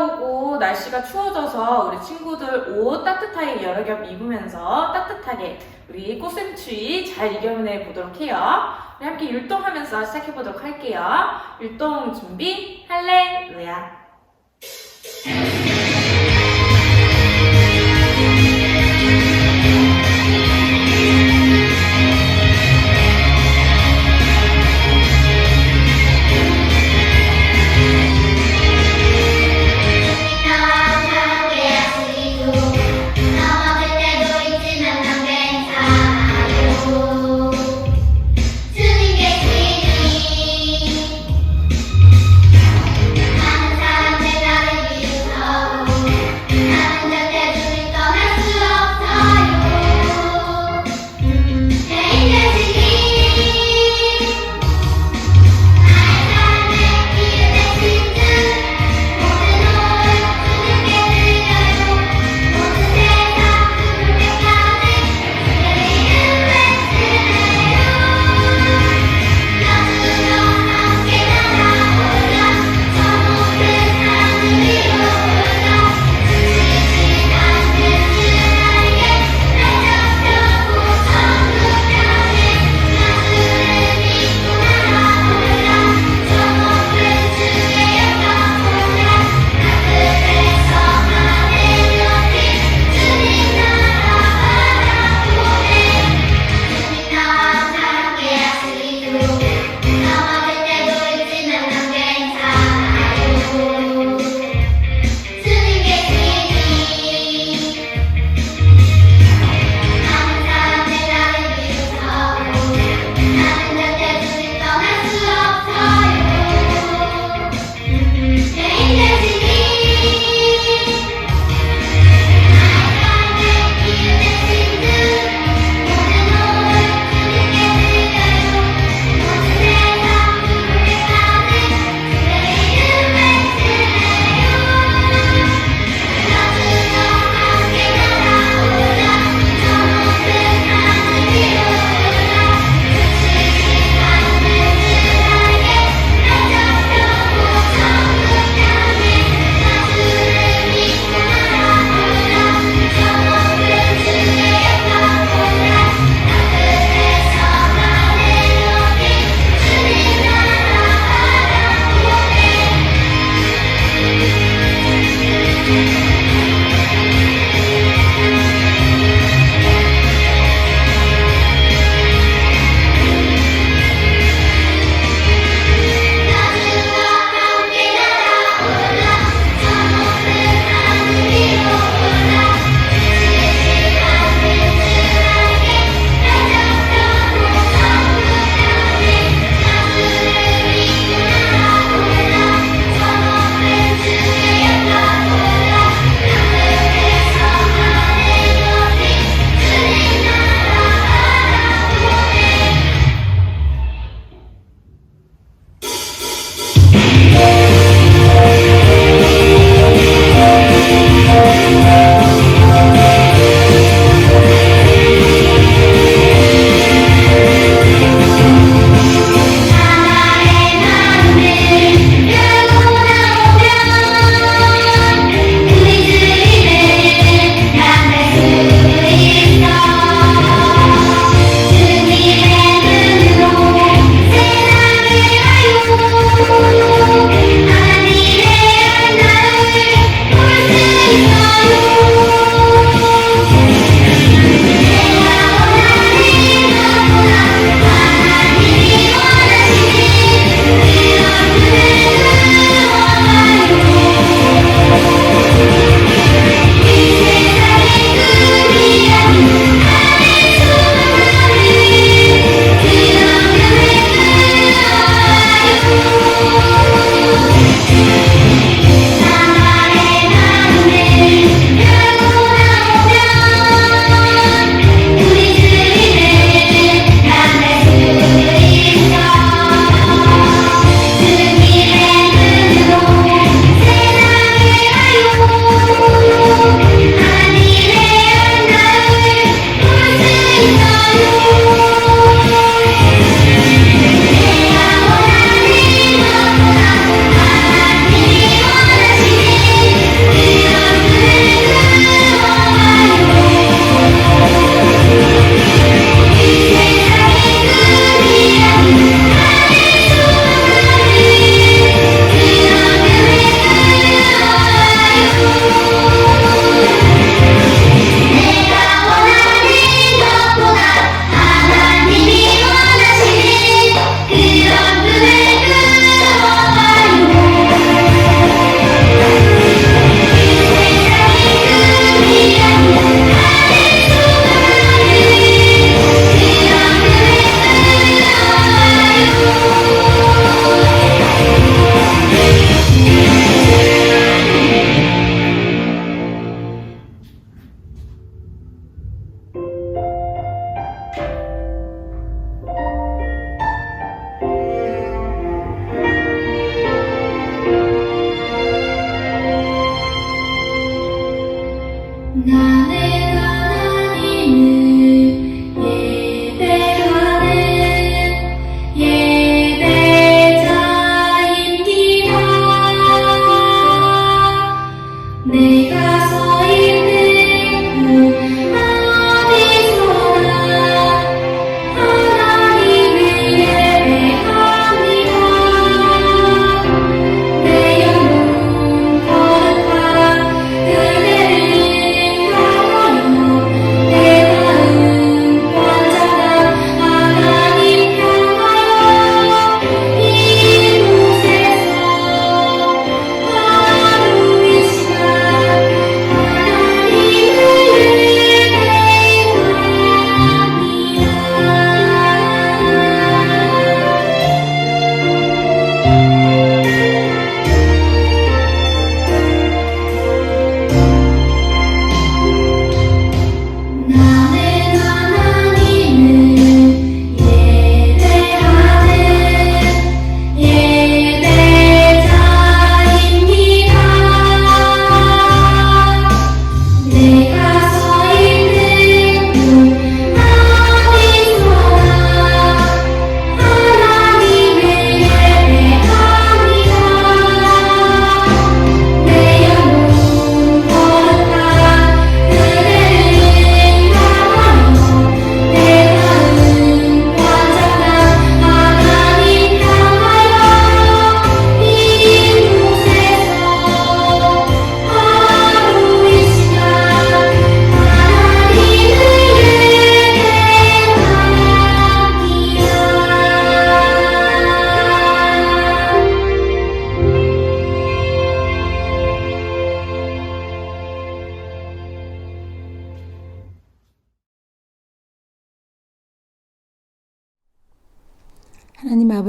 비가 오고 날씨가 추워져서 우리 친구들 옷 따뜻하게 여러 겹 입으면서 따뜻하게 우리 꽃샘추위 잘 이겨내 보도록 해요. 우리 함께 율동하면서 시작해 보도록 할게요. 율동 준비, 할렐루야.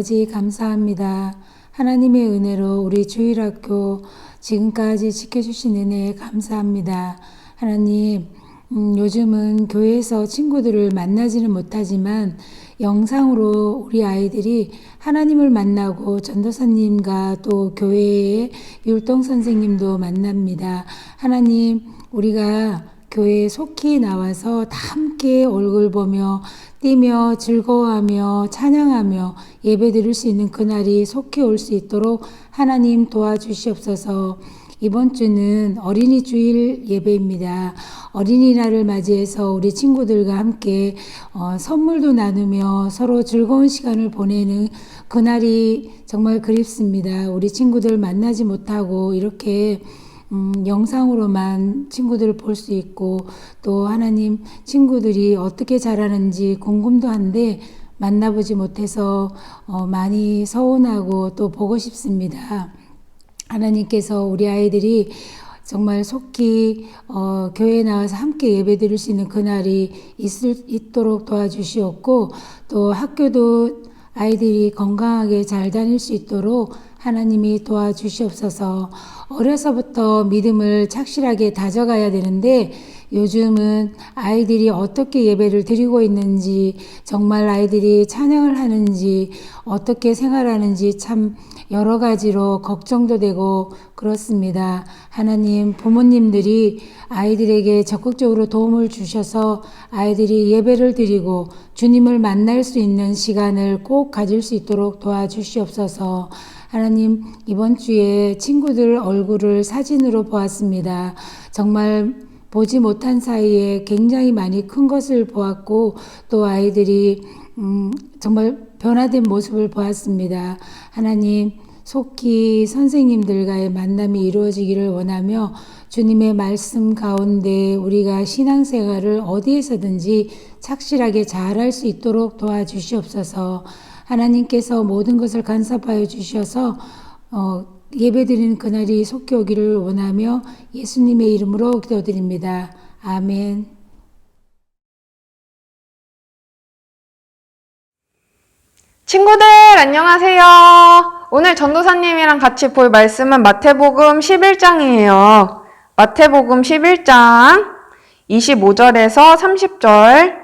아버지 감사합니다. 하나님의 은혜로 우리 주일학교 지금까지 지켜주신 은혜에 감사합니다. 하나님, 음, 요즘은 교회에서 친구들을 만나지는 못하지만 영상으로 우리 아이들이 하나님을 만나고 전도사님과 또 교회의 율동 선생님도 만납니다. 하나님, 우리가 교회에 속히 나와서 다 함께 얼굴 보며 뛰며 즐거워하며 찬양하며 예배 드릴 수 있는 그날이 속히 올 수 있도록 하나님 도와주시옵소서. 이번 주는 어린이 주일 예배입니다. 어린이날을 맞이해서 우리 친구들과 함께 어, 선물도 나누며 서로 즐거운 시간을 보내는 그날이 정말 그립습니다. 우리 친구들 만나지 못하고 이렇게 음, 영상으로만 친구들을 볼 수 있고 또 하나님 친구들이 어떻게 자라는지 궁금도 한데 만나보지 못해서 어, 많이 서운하고 또 보고 싶습니다. 하나님께서 우리 아이들이 정말 속히 어, 교회에 나와서 함께 예배 드릴 수 있는 그날이 있을, 있도록 도와주시옵고 또 학교도 아이들이 건강하게 잘 다닐 수 있도록 하나님이 도와주시옵소서 어려서부터 믿음을 착실하게 다져가야 되는데 요즘은 아이들이 어떻게 예배를 드리고 있는지, 정말 아이들이 찬양을 하는지, 어떻게 생활하는지 참 여러 가지로 걱정도 되고 그렇습니다. 하나님, 부모님들이 아이들에게 적극적으로 도움을 주셔서 아이들이 예배를 드리고 주님을 만날 수 있는 시간을 꼭 가질 수 있도록 도와주시옵소서. 하나님, 이번 주에 친구들 얼굴을 사진으로 보았습니다. 정말 보지 못한 사이에 굉장히 많이 큰 것을 보았고 또 아이들이 음, 정말 변화된 모습을 보았습니다. 하나님 속히 선생님들과의 만남이 이루어지기를 원하며 주님의 말씀 가운데 우리가 신앙생활을 어디에서든지 착실하게 잘할 수 있도록 도와주시옵소서. 하나님께서 모든 것을 간섭하여 주셔서 어, 예배드리는 그날이 속히 오기를 원하며 예수님의 이름으로 기도드립니다. 아멘. 친구들, 안녕하세요. 오늘 전도사님이랑 같이 볼 말씀은 마태복음 11장이에요. 마태복음 11장 25절에서 30절.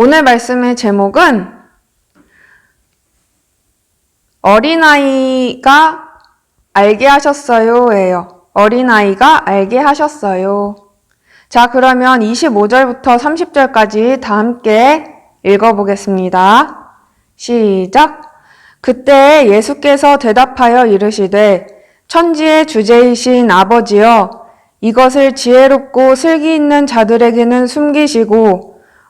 오늘 말씀의 제목은 어린아이가 알게 하셨어요. 예요. 어린아이가 알게 하셨어요. 자, 그러면 25절부터 30절까지 다 함께 읽어보겠습니다. 시작. 그때 예수께서 대답하여 이르시되 천지의 주제이신 아버지여 이것을 지혜롭고 슬기 있는 자들에게는 숨기시고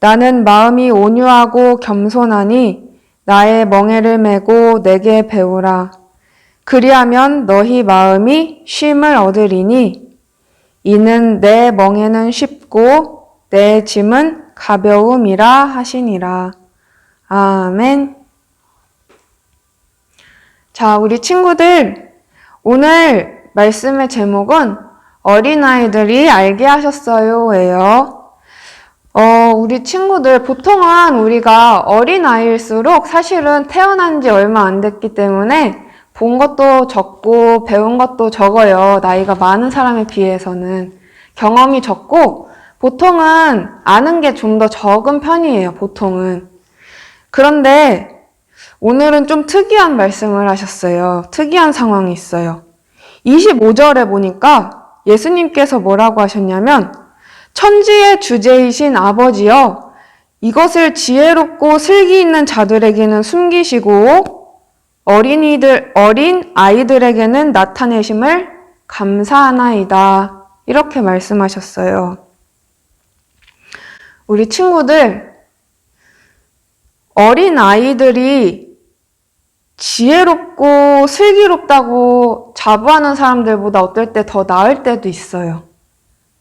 나는 마음이 온유하고 겸손하니 나의 멍에를 메고 내게 배우라. 그리하면 너희 마음이 쉼을 얻으리니 이는 내 멍에는 쉽고 내 짐은 가벼움이라 하시니라. 아멘. 자, 우리 친구들, 오늘 말씀의 제목은 어린아이들이 알게 하셨어요. 예요. 어, 우리 친구들, 보통은 우리가 어린아이일수록 사실은 태어난 지 얼마 안 됐기 때문에 본 것도 적고 배운 것도 적어요. 나이가 많은 사람에 비해서는. 경험이 적고 보통은 아는 게 좀 더 적은 편이에요. 보통은. 그런데 오늘은 좀 특이한 말씀을 하셨어요. 특이한 상황이 있어요. 25절에 보니까 예수님께서 뭐라고 하셨냐면 천지의 주제이신 아버지여 이것을 지혜롭고 슬기 있는 자들에게는 숨기시고 어린이들 어린 아이들에게는 나타내심을 감사하나이다. 이렇게 말씀하셨어요. 우리 친구들 어린 아이들이 지혜롭고 슬기롭다고 자부하는 사람들보다 어떨 때 더 나을 때도 있어요.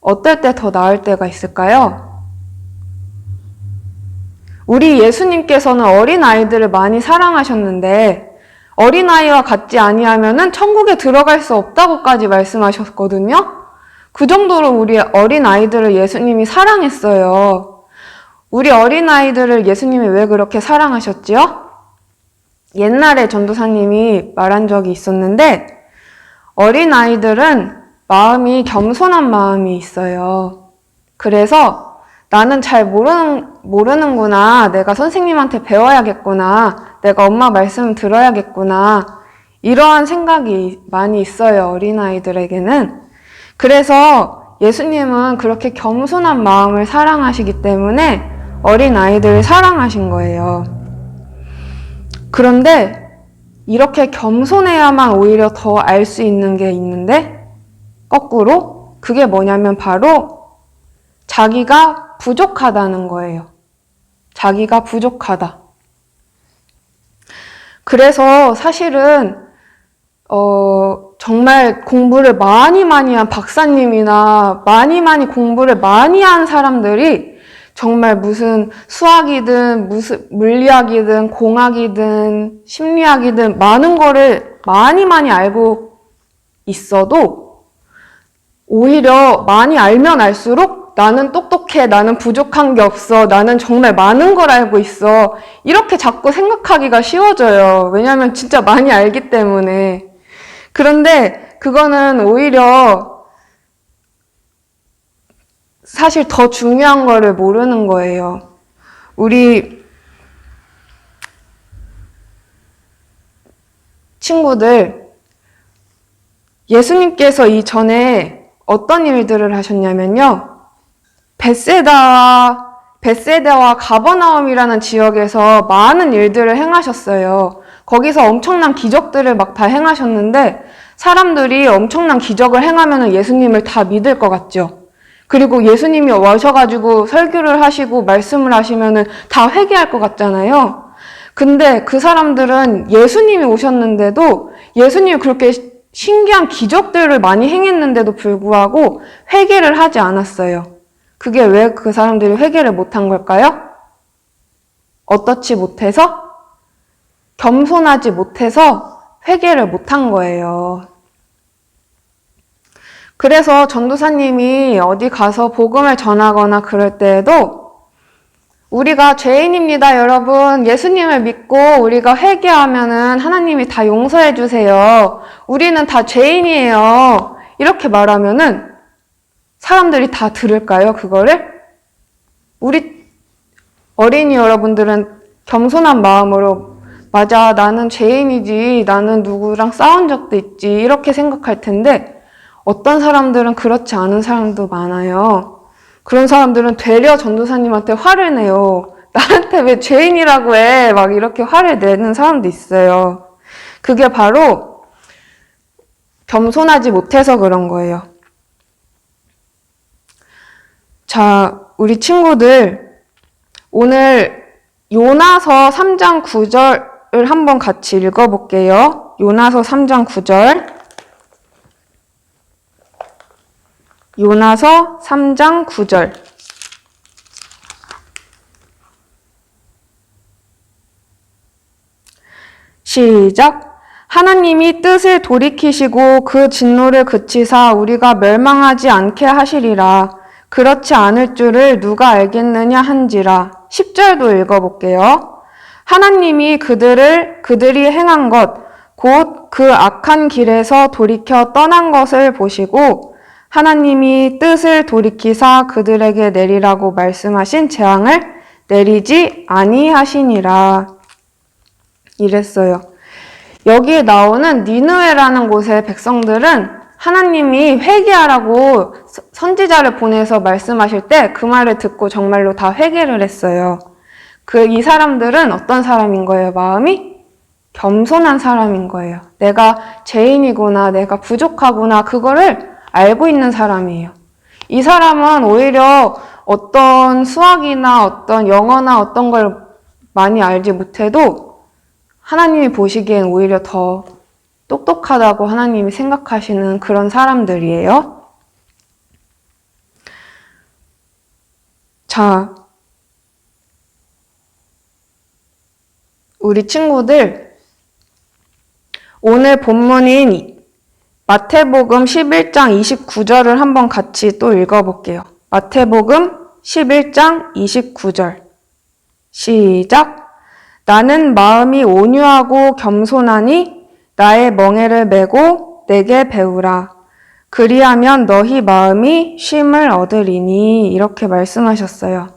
어떨 때 더 나을 때가 있을까요? 우리 예수님께서는 어린 아이들을 많이 사랑하셨는데 어린 아이와 같지 아니하면은 천국에 들어갈 수 없다고까지 말씀하셨거든요. 그 정도로 우리 어린 아이들을 예수님이 사랑했어요. 우리 어린 아이들을 예수님이 왜 그렇게 사랑하셨지요? 옛날에 전도사님이 말한 적이 있었는데 어린 아이들은 마음이 겸손한 마음이 있어요. 그래서 나는 잘 모르는, 모르는구나. 내가 선생님한테 배워야겠구나. 내가 엄마 말씀 들어야겠구나. 이러한 생각이 많이 있어요. 어린아이들에게는. 그래서 예수님은 그렇게 겸손한 마음을 사랑하시기 때문에 어린아이들을 사랑하신 거예요. 그런데 이렇게 겸손해야만 오히려 더 알 수 있는 게 있는데 거꾸로 그게 뭐냐면 바로 자기가 부족하다는 거예요. 자기가 부족하다. 그래서 사실은 어, 정말 공부를 많이 많이 한 박사님이나 많이 많이 공부를 많이 한 사람들이 정말 무슨 수학이든 무슨 물리학이든 공학이든 심리학이든 많은 거를 많이 많이 알고 있어도 오히려 많이 알면 알수록 나는 똑똑해, 나는 부족한 게 없어, 나는 정말 많은 걸 알고 있어. 이렇게 자꾸 생각하기가 쉬워져요. 왜냐면 진짜 많이 알기 때문에. 그런데 그거는 오히려 사실 더 중요한 거를 모르는 거예요. 우리 친구들, 예수님께서 이전에 어떤 일들을 하셨냐면요. 베세다와 베세다와 가버나움이라는 지역에서 많은 일들을 행하셨어요. 거기서 엄청난 기적들을 막 다 행하셨는데 사람들이 엄청난 기적을 행하면 예수님을 다 믿을 것 같죠. 그리고 예수님이 오셔가지고 설교를 하시고 말씀을 하시면은 다 회개할 것 같잖아요. 근데 그 사람들은 예수님이 오셨는데도 예수님이 그렇게 신기한 기적들을 많이 행했는데도 불구하고 회개를 하지 않았어요. 그게 왜 그 사람들이 회개를 못한 걸까요? 어떻지 못해서? 겸손하지 못해서 회개를 못한 거예요. 그래서 전도사님이 어디 가서 복음을 전하거나 그럴 때에도 우리가 죄인입니다, 여러분. 예수님을 믿고 우리가 회개하면은 하나님이 다 용서해 주세요. 우리는 다 죄인이에요. 이렇게 말하면은 사람들이 다 들을까요, 그거를? 우리 어린이 여러분들은 겸손한 마음으로 맞아, 나는 죄인이지. 나는 누구랑 싸운 적도 있지. 이렇게 생각할 텐데 어떤 사람들은 그렇지 않은 사람도 많아요. 그런 사람들은 되려 전도사님한테 화를 내요. 나한테 왜 죄인이라고 해? 막 이렇게 화를 내는 사람도 있어요. 그게 바로 겸손하지 못해서 그런 거예요. 자, 우리 친구들, 오늘 요나서 3장 9절을 한번 같이 읽어볼게요. 요나서 3장 9절. 요나서 3장 9절. 시작. 하나님이 뜻을 돌이키시고 그 진노를 그치사 우리가 멸망하지 않게 하시리라. 그렇지 않을 줄을 누가 알겠느냐 한지라. 10절도 읽어볼게요. 하나님이 그들을, 그들이 행한 것, 곧 그 악한 길에서 돌이켜 떠난 것을 보시고 하나님이 뜻을 돌이키사 그들에게 내리라고 말씀하신 재앙을 내리지 아니하시니라. 이랬어요. 여기에 나오는 니느웨라는 곳의 백성들은 하나님이 회개하라고 서- 선지자를 보내서 말씀하실 때 그 말을 듣고 정말로 다 회개를 했어요. 그 이 사람들은 어떤 사람인 거예요? 마음이 겸손한 사람인 거예요. 내가 죄인이구나, 내가 부족하구나, 그거를 알고 있는 사람이에요. 이 사람은 오히려 어떤 수학이나 어떤 영어나 어떤 걸 많이 알지 못해도 하나님이 보시기엔 오히려 더 똑똑하다고 하나님이 생각하시는 그런 사람들이에요. 자, 우리 친구들, 오늘 본문인 마태복음 11장 29절을 한번 같이 또 읽어볼게요. 마태복음 11장 29절. 시작. 나는 마음이 온유하고 겸손하니 나의 멍에를 메고 내게 배우라. 그리하면 너희 마음이 쉼을 얻으리니 이렇게 말씀하셨어요.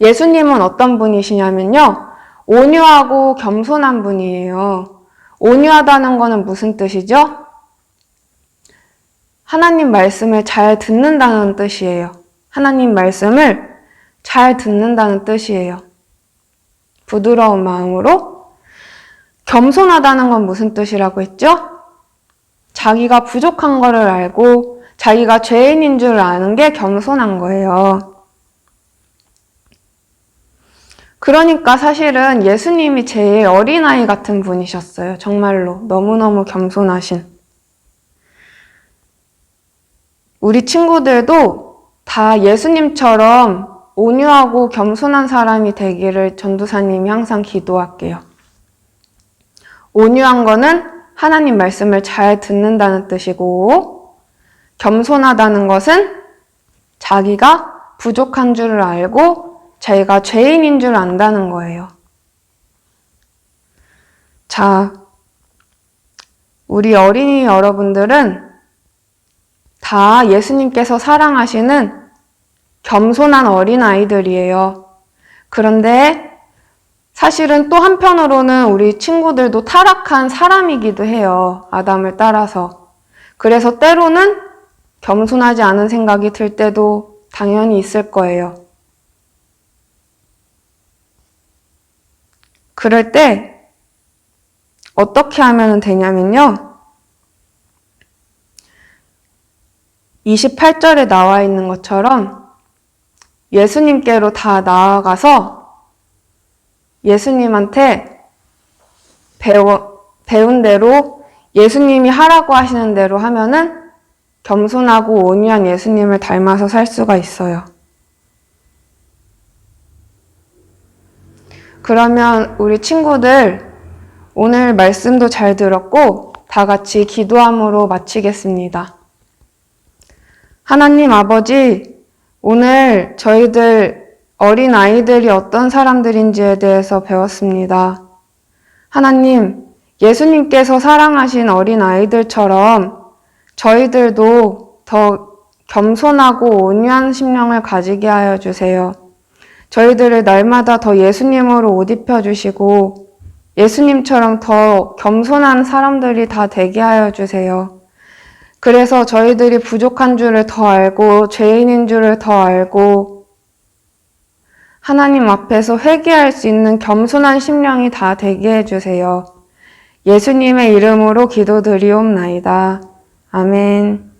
예수님은 어떤 분이시냐면요. 온유하고 겸손한 분이에요. 온유하다는 거는 무슨 뜻이죠? 하나님 말씀을 잘 듣는다는 뜻이에요. 하나님 말씀을 잘 듣는다는 뜻이에요. 부드러운 마음으로 겸손하다는 건 무슨 뜻이라고 했죠? 자기가 부족한 거를 알고 자기가 죄인인 줄 아는 게 겸손한 거예요. 그러니까 사실은 예수님이 제일 어린아이 같은 분이셨어요. 정말로. 너무너무 겸손하신. 우리 친구들도 다 예수님처럼 온유하고 겸손한 사람이 되기를 전도사님이 항상 기도할게요. 온유한 거는 하나님 말씀을 잘 듣는다는 뜻이고, 겸손하다는 것은 자기가 부족한 줄을 알고 자기가 죄인인 줄 안다는 거예요. 자, 우리 어린이 여러분들은 다 예수님께서 사랑하시는 겸손한 어린 아이들이에요. 그런데 사실은 또 한편으로는 우리 친구들도 타락한 사람이기도 해요. 아담을 따라서. 그래서 때로는 겸손하지 않은 생각이 들 때도 당연히 있을 거예요. 그럴 때 어떻게 하면 되냐면요. 28절에 나와 있는 것처럼 예수님께로 다 나아가서 예수님한테 배워, 배운 대로 예수님이 하라고 하시는 대로 하면은 겸손하고 온유한 예수님을 닮아서 살 수가 있어요. 그러면 우리 친구들 오늘 말씀도 잘 들었고 다 같이 기도함으로 마치겠습니다. 하나님 아버지, 오늘 저희들 어린 아이들이 어떤 사람들인지에 대해서 배웠습니다. 하나님, 예수님께서 사랑하신 어린 아이들처럼 저희들도 더 겸손하고 온유한 심령을 가지게 하여 주세요. 저희들을 날마다 더 예수님으로 옷 입혀 주시고 예수님처럼 더 겸손한 사람들이 다 되게 하여 주세요. 그래서 저희들이 부족한 줄을 더 알고 죄인인 줄을 더 알고 하나님 앞에서 회개할 수 있는 겸손한 심령이 다 되게 해주세요. 예수님의 이름으로 기도드리옵나이다. 아멘.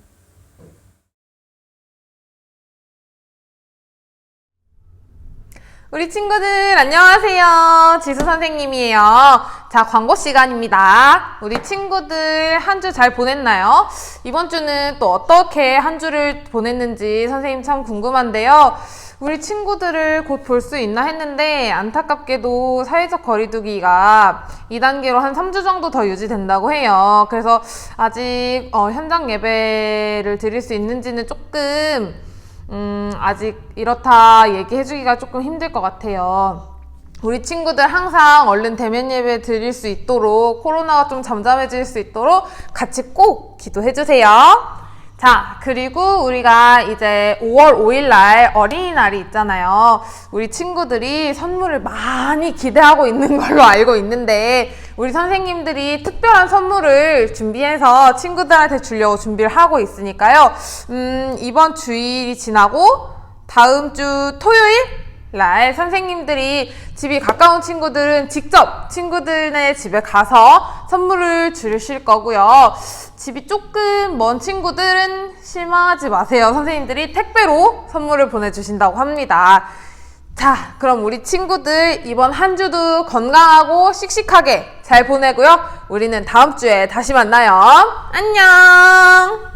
우리 친구들 안녕하세요. 지수 선생님이에요. 자, 광고 시간입니다. 우리 친구들 한 주 잘 보냈나요? 이번 주는 또 어떻게 한 주를 보냈는지 선생님 참 궁금한데요. 우리 친구들을 곧 볼 수 있나 했는데 안타깝게도 사회적 거리두기가 2단계로 한 3주 정도 더 유지된다고 해요. 그래서 아직 어, 현장 예배를 드릴 수 있는지는 조금 음, 아직 이렇다 얘기해주기가 조금 힘들 것 같아요. 우리 친구들 항상 얼른 대면 예배 드릴 수 있도록 코로나가 좀 잠잠해질 수 있도록 같이 꼭 기도해 주세요. 자, 그리고 우리가 이제 5월 5일 날 어린이날이 있잖아요. 우리 친구들이 선물을 많이 기대하고 있는 걸로 알고 있는데, 우리 선생님들이 특별한 선물을 준비해서 친구들한테 주려고 준비를 하고 있으니까요. 음, 이번 주일이 지나고 다음 주 토요일 날 선생님들이 집이 가까운 친구들은 직접 친구들네 집에 가서 선물을 주실 거고요. 집이 조금 먼 친구들은 실망하지 마세요. 선생님들이 택배로 선물을 보내주신다고 합니다. 자, 그럼 우리 친구들 이번 한 주도 건강하고 씩씩하게 잘 보내고요. 우리는 다음 주에 다시 만나요. 안녕!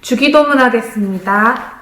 주기도문 하겠습니다.